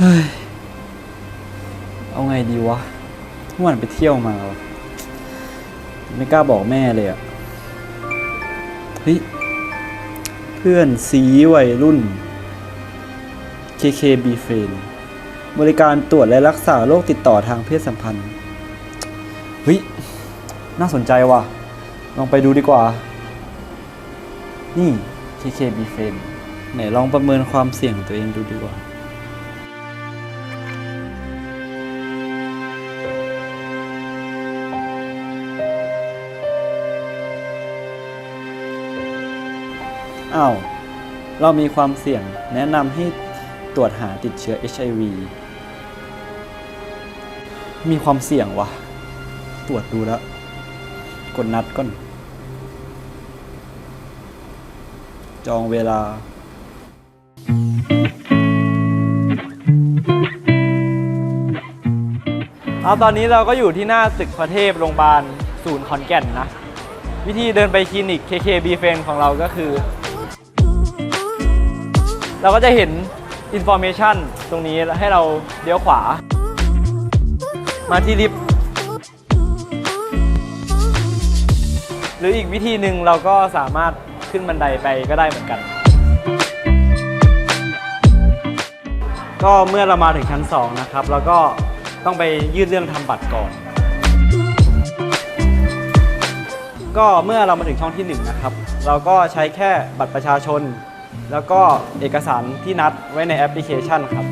เฮ้ย เอาไงดีวะเมื่อวานไปเที่ยวมา ไม่กล้าบอกแม่เลยอะเฮ้ย เพื่อนสีวัยรุ่น KKB f r i e n d บริการตรวจและรักษาโรคติดต่อทางเพศสัมพันธ์ เฮ้ย น่าสนใจว่ะ ลองไปดูดีกว่า นี่ KKB f r i e n d ไหนลองประเมินความเสี่ยงตัวเองดูดีกว่า อ้าว เรามีความเสี่ยงแนะนำให้ตรวจหาติดเชื้อ HIV มีความเสี่ยงวะ ตรวจดูแล้ว กดนัดก่อน จองเวลาเอาตอนนี้เราก็อยู่ที่หน้าตึกพระเทพโรงพยาบาลศูนย์ขอนแก่นนะ วิธีเดินไปคลินิก KKB f r i e n d ของเราก็คือ เราก็จะเห็น information ตรงนี้แล้วให้เราเลี้ยวขวา มาที่ลิฟต์หรืออีกวิธีหนึ่งเราก็สามารถขึ้นบันไดไปก็ได้เหมือนกัน ก็เมื่อเรามาถึงชั้น 2 นะครับเราก็ต้องไปยื่นเรื่องทำบัตรก่อน ก็เมื่อเรามาถึงช่องที่ 1 นะครับ เราก็ใช้แค่บัตรประชาชน แล้วก็เอกสารที่นัดไว้ในแอปพลิเคชันครับ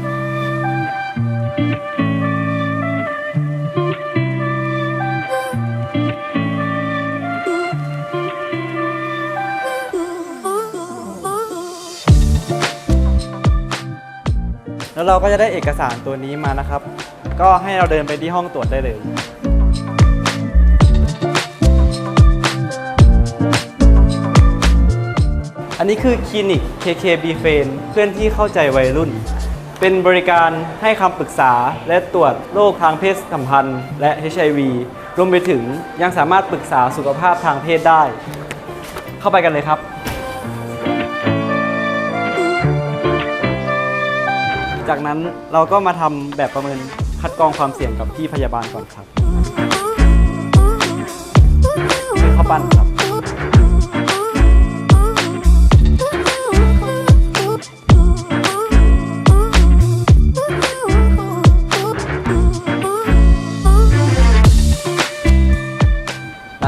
แล้วเราก็จะได้เอกสารตัวนี้มานะครับ ก็ให้เราเดินไปที่ห้องตรวจได้เลย อันนี้คือคลินิก KKB f a n เพื่อนที่เข้าใจวัยรุ่น เป็นบริการให้คำปรึกษาและตรวจโรคทางเพศสัมพันธ์ และ HIV รวมไปถึงยังสามารถปรึกษาสุขภาพทางเพศได้ เข้าไปกันเลยครับ จากนั้นเราก็มาทำแบบประเมินคัดกรองความเสี่ยงกับพี่พยาบาลก่อนครับเข้าปั้นครับ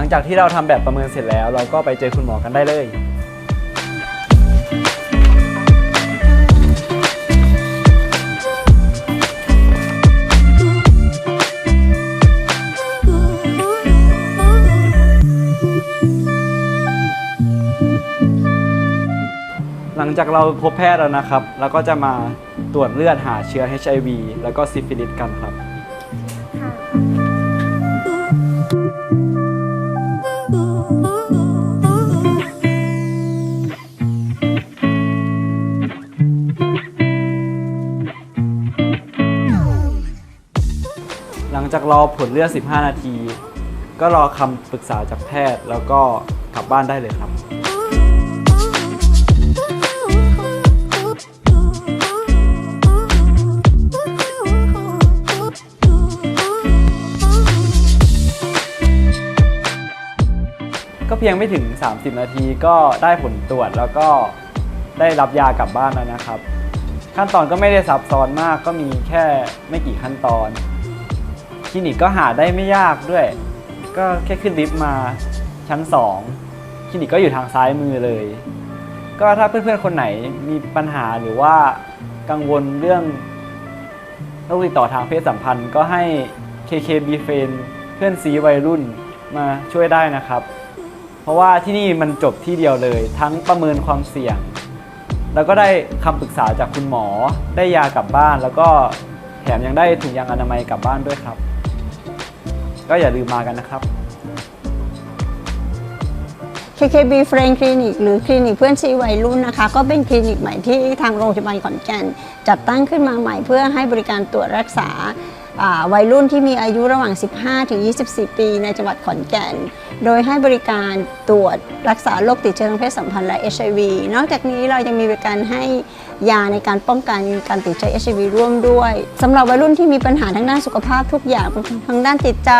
งจากที่เราทำแบบประเมินเสร็จแล้ว เราก็ไปเจอคุณหมอกันได้เลยหลังจากเราพบแพทย์แล้วนะครับ เราก็จะมาตรวจเลือดหาเชื้อ HIV แล้วก็ซิฟิลิสกันครับ หลังจากรอผลเลือด 15 นาที ก็รอคำปรึกษาจากแพทย์แล้วก็กลับบ้านได้เลยครับ พียงไม่ถึง 30 นาทีก็ได้ผลตรวจแล้วก็ได้รับยากลับบ้านแล้วนะครับ ขั้นตอนก็ไม่ได้ซับซ้อนมากก็มีแค่ไม่กี่ขั้นตอนคลินิกก็หาได้ไม่ยากด้วย ก็แค่ขึ้นลิฟต์มาชั้น 2คลินิกก็อยู่ทางซ้ายมือเลย ก็ถ้าเพื่อนๆคนไหนมีปัญหาหรือว่ากังวลเรื่องโรคติดต่อทางเพศสัมพันธ์ก็ให้ KKB f r i e n d เพื่อนซีวัยรุ่นมาช่วยได้นะครับ เพราะว่าที่นี่มันจบที่เดียวเลย ทั้งประเมินความเสี่ยง แล้วก็ได้คำปรึกษาจากคุณหมอ ได้ยากลับบ้าน แล้วก็แถมยังได้ถุงยางอนามัยกลับบ้านด้วยครับ ก็อย่าลืมมากันนะครับ KKB Friend Clinic หรือคลินิกเพื่อนซีวัยรุ่นนะคะ ก็เป็นคลินิกใหม่ที่ทางโรงพยาบาลขอนแก่น จัดตั้งขึ้นมาใหม่เพื่อให้บริการตรวจรักษา วัยรุ่นที่มีอายุระหว่าง 15 ถึง 24 ปีในจังหวัดขอนแก่น โดยให้บริการตรวจรักษาโรคติดเชื้อทางเพศสัมพันธ์และ HIV นอกจากนี้เรายังมีบริการให้ยาในการป้องกันการติดเชื้อ HIV ร่วมด้วยสำหรับวัยรุ่นที่มีปัญหาทางด้านสุขภาพทุกอย่างทางด้านจิตใจ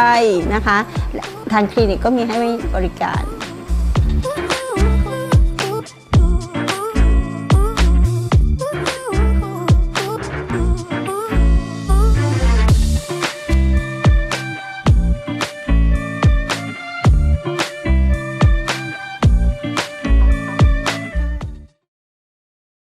นะคะและทางคลินิกก็มีให้บริการ